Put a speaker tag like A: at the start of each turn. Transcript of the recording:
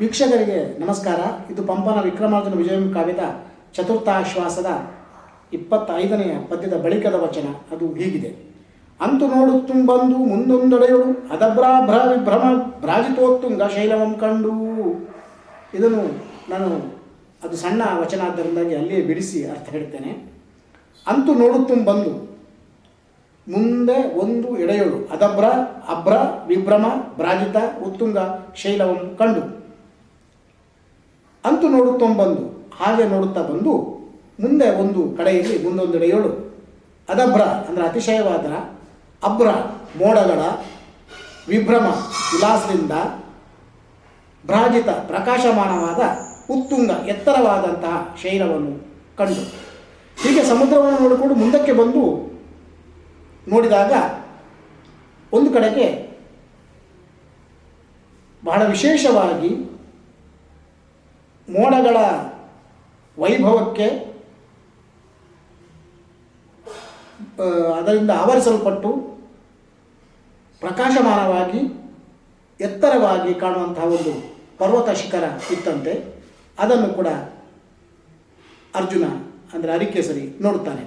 A: ವೀಕ್ಷಕರಿಗೆ ನಮಸ್ಕಾರ. ಇದು ಪಂಪನ ವಿಕ್ರಮಾರ್ಜುನ ವಿಜಯಂ ಕಾವ್ಯದ ಚತುರ್ಥಾಶ್ವಾಸದ ಇಪ್ಪತ್ತೈದನೆಯ ಪದ್ಯದ ಬಳಿಕದ ವಚನ. ಅದು ಹೀಗಿದೆ. ಅಂತು ನೋಡು ತುಂಬಂದು ಮುಂದೊಂದೊಡೆಯಳು ಅದಭ್ರಾಭ್ರ ವಿಭ್ರಮ ಭ್ರಾಜಿತೋತ್ತುಂಗ ಶೈಲವಂ ಕಂಡು. ಇದನ್ನು ನಾನು ಅದು ಸಣ್ಣ ವಚನ ಆದ್ದರಿಂದಾಗಿ ಅಲ್ಲಿಯೇ ಬಿಡಿಸಿ ಅರ್ಥ ಹೇಳ್ತೇನೆ. ಅಂತು ನೋಡುತ್ತುಂಬಂದು ಮುಂದೆ ಒಂದು ಎಡೆಯಳು ಅದಭ್ರ ಅಭ್ರ ವಿಭ್ರಮ ಭ್ರಾಜಿತ ಉತ್ತುಂಗ ಶೈಲವಂ ಕಂಡು. ಅಂತೂ ನೋಡುತ್ತೊಂಬಂದು ಹಾಗೆ ನೋಡುತ್ತಾ ಬಂದು, ಮುಂದೆ ಒಂದು ಕಡೆಯಲ್ಲಿ, ಮುಂದೊಂದೆಡೆ ಏಳು. ಅದಭ್ರ ಅಂದರೆ ಅತಿಶಯವಾದ ಅಭ್ರ ಮೋಡಗಳ ವಿಭ್ರಮ ವಿಲಾಸದಿಂದ ಭ್ರಾಜಿತ, ಪ್ರಕಾಶಮಾನವಾದ ಉತ್ತುಂಗ, ಎತ್ತರವಾದಂತಹ ಶೈಲವನ್ನು ಕಂಡು. ಹೀಗೆ ಸಮುದ್ರವನ್ನು ನೋಡಿಕೊಂಡು ಮುಂದಕ್ಕೆ ಬಂದು ನೋಡಿದಾಗ ಒಂದು ಕಡೆಗೆ ಬಹಳ ವಿಶೇಷವಾಗಿ ಮೋಡಗಳ ವೈಭವಕ್ಕೆ ಅದರಿಂದ ಆವರಿಸಲ್ಪಟ್ಟು ಪ್ರಕಾಶಮಾನವಾಗಿ, ಎತ್ತರವಾಗಿ ಕಾಣುವಂತಹ ಒಂದು ಪರ್ವತ ಶಿಖರ ಇತ್ತಂತೆ. ಅದನ್ನು ಕೂಡ ಅರ್ಜುನ, ಅಂದರೆ ಅರಿಕೇಸರಿ ನೋಡುತ್ತಾನೆ.